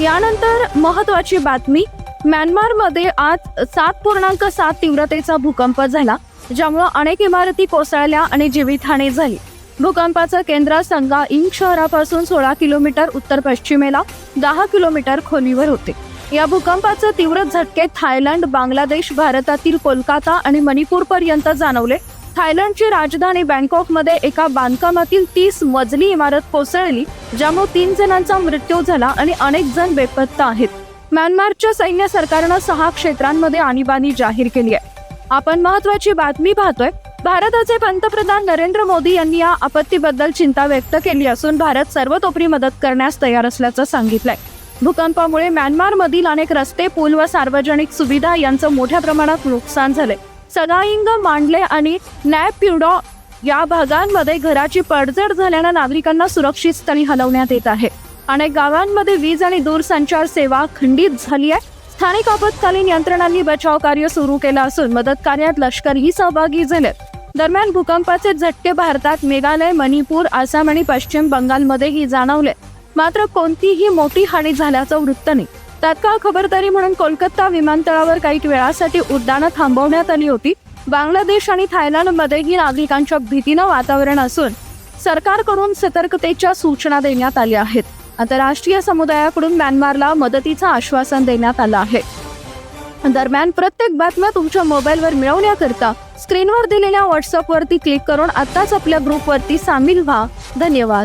यानंतर महत्वाची बातमी. म्यानमारमध्ये आज सात पूर्णांक सात तीव्रतेचा भूकंप झाला ज्यामुळे अनेक इमारती कोसळल्या आणि जीवितहानी झाली. भूकंपाचं केंद्र संगा इंग शहरापासून सोळा किलोमीटर उत्तर पश्चिमेला दहा किलोमीटर खोलीवर होते. या भूकंपाचे तीव्र झटके थायलंड बांगलादेश भारतातील कोलकाता आणि मणिपूर पर्यंत जाणवले. थायलंडची राजधानी बँकॉकमध्ये एका बांधकामातील तीस मजली इमारत कोसळली ज्यामुळे तीन जणांचा मृत्यू झाला आणि अनेक जण बेपत्ता आहेत. म्यानमारच्या सैन्य सरकारनं सहा क्षेत्रांमध्ये आणीबाणी जाहीर केली आहे. आपण महत्वाची बातमी पाहतोय भारताचे पंतप्रधान नरेंद्र मोदी यांनी या आपत्तीबद्दल चिंता व्यक्त केली असून भारत सर्वतोपरी मदत करण्यास तयार असल्याचं सांगितलंय. भूकंपामुळे म्यानमारमधील अनेक रस्ते पूल व सार्वजनिक सुविधा यांचं मोठ्या प्रमाणात नुकसान झालंय. सगाईंग मांडले आणि नॅपप्युडो या भागांमध्ये घराची पडझड झाल्यानं नागरिकांना सुरक्षित स्थळी हलवण्यात येत आहे. अनेक गावांमध्ये वीज आणि दूरसंचार सेवा खंडित झाली आहे. स्थानिक आपत्कालीन यंत्रणांनी बचाव कार्य सुरू केलं असून मदत कार्यात लष्करही सहभागी झाले. दरम्यान भूकंपाचे झटके भारतात मेघालय मणिपूर आसाम आणि पश्चिम बंगालमध्येही जाणवले. मात्र कोणतीही मोठी हानी झाल्याचं वृत्त नाही. तात्काळ खबरदारी म्हणून कोलकाता विमानतळावर काही वेळासाठी उड्डाणं थांबवण्यात आली होती. बांगलादेश आणि थायलंडमध्येही नागरिकांच्या भीतीनं वातावरण असून सरकारकडून सतर्कतेच्या सूचना देण्यात आल्या आहेत. आंतरराष्ट्रीय समुदायाकडून म्यानमारला मदतीचं आश्वासन देण्यात आलं आहे. दरम्यान प्रत्येक बातम्या तुमच्या मोबाईलवर मिळवण्याकरता स्क्रीनवर दिलेल्या व्हॉट्सअपवरती क्लिक करून आत्ताच आपल्या ग्रुपवरती सामील व्हा. धन्यवाद.